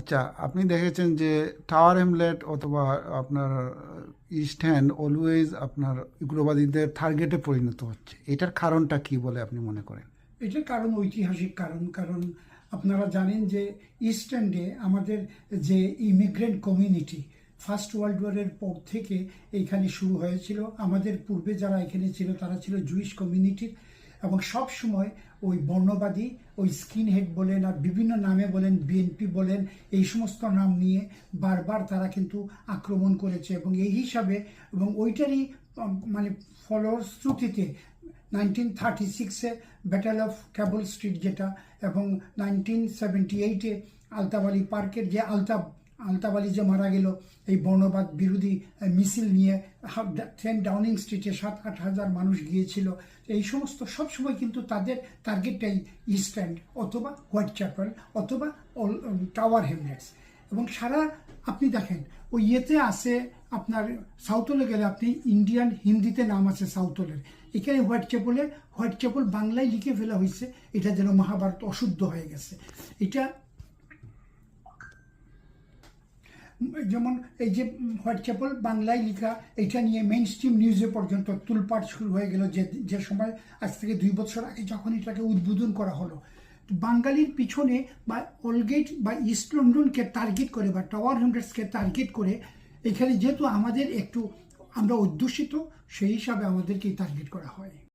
আচ্ছা আপনি দেখেছেন যে টাওয়ার হ্যামলেট অথবা আপনার ইস্ট হ্যান্ড অলওয়েজ আপনার উগ্রবাদীদের টার্গেটে পরিণত হচ্ছে। এটার কারণটা কি বলে আপনি মনে করেন? এটার কারণ ঐতিহাসিক কারণ কারণ আপনারা জানেন যে ইস্ট এন্ডে আমাদের যে ইমিগ্রেন্ট কমিউনিটি ফার্স্ট ওয়ার্ল্ড ওয়ারের পর থেকে এইখানে শুরু হয়েছিল। আমাদের পূর্বে যারা এখানে ছিল, তারা ছিল জুইশ কমিউনিটির এবং সব সময় ওই বর্ণবাদী, ওই স্কিন হেড বলেন আর বিভিন্ন নামে বলেন বিএনপি বলেন, এই সমস্ত নাম নিয়ে বারবার তারা কিন্তু আক্রমণ করেছে এবং এই হিসাবে এবং ওইটারই মানে ফলশ্রুতিতে নাইনটিন থার্টি সিক্সে ব্যাটেল অফ ক্যাবল স্ট্রিট যেটা এবং নাইনটিন সেভেন্টি এইটে আলতাবালি পার্কের যে আলতাব আলতাবালি যে মারা গেল, এই বর্ণবাদ বিরোধী মিছিল নিয়ে টেন ডাউনিং স্ট্রিটে সাত আট হাজার মানুষ গিয়েছিল। এই সমস্ত সবসময় কিন্তু তাদের টার্গেটটাই ইস্ট এন্ড অথবা হোয়াইট চ্যাপেল অথবা টাওয়ার হেমলেটস এবং সারা, আপনি দেখেন ওই ইয়েতে আছে আপনার সাউথলে গেলে আপনি ইন্ডিয়ান হিন্দিতে নাম আছে সাউথলের এখানে হোয়াইট চ্যাপলে হোয়াইট চ্যাপল বাংলায় লিখে ফেলা হয়েছে, এটা যেন মহাভারত অশুদ্ধ হয়ে গেছে। এটা যেমন এই যে হোয়াইট চ্যাপল বাংলায় লেখা, এটা নিয়ে মেইন স্ট্রিম নিউজে পর্যন্ত তুলপাট শুরু হয়ে গেল যে যে সময় আজ থেকে দুই বছর আগে যখন এটাকে উদ্বোধন করা হলো। বাঙালির পিছনে বা অলগেট বা ইস্ট লন্ডনকে টার্গেট করে বা টাওয়ার হান্ড্রেডসকে টার্গেট করে, এখানে যেহেতু আমাদের একটু আমরা অধ্যুষিত, সেই হিসাবে আমাদেরকেই টার্গেট করা হয়।